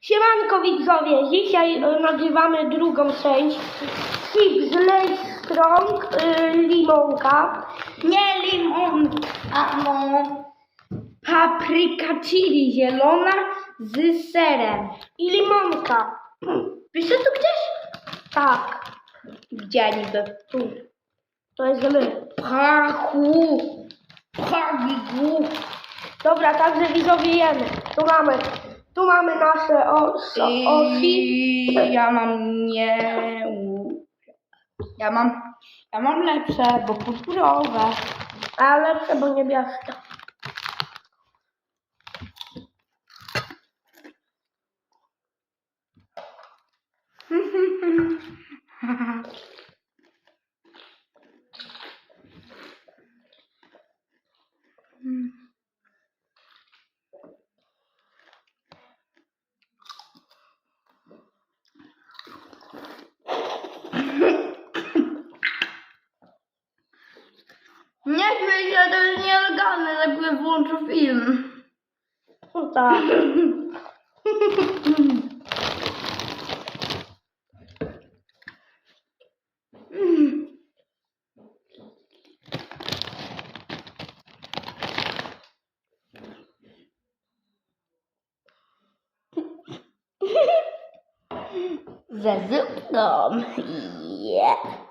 Siemanko widzowie, dzisiaj e, nagrywamy drugą część. Chips Lace Strong, y, limonka. Nie limon, a no paprika chili zielona z serem. I limonka. Wiesz tu gdzieś? Tak. Gdzie niby? Tu. To jest żeby pachu. Pagigu. Dobra, także widzowie jemy. Tu mamy, tu mamy nasze osi. I ja mam nie. Ja mam. Ja mam lepsze, bo purpurowe. A lepsze, bo niebieskie. Nie się, to jest nielegalne, jakby włączył film. No tak. Ze zupką. Yeah.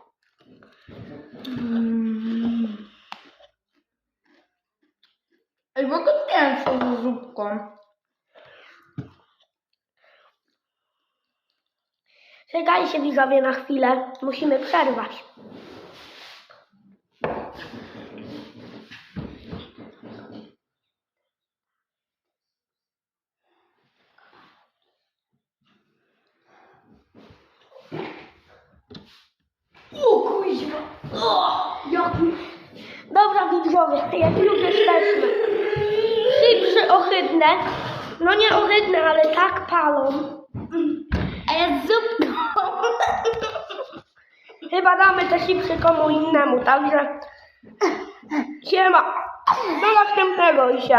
Mogę mięso ze zupką. Czekajcie widzowie na chwilę. Musimy przerwać. O kuźwa. O, jak... Widzowie, jak już jesteśmy. Chipsy ohydne. No nie ohydne, ale tak palą. A ja zupką. Chyba damy te chipsy komu innemu, także siema. Do następnego i się.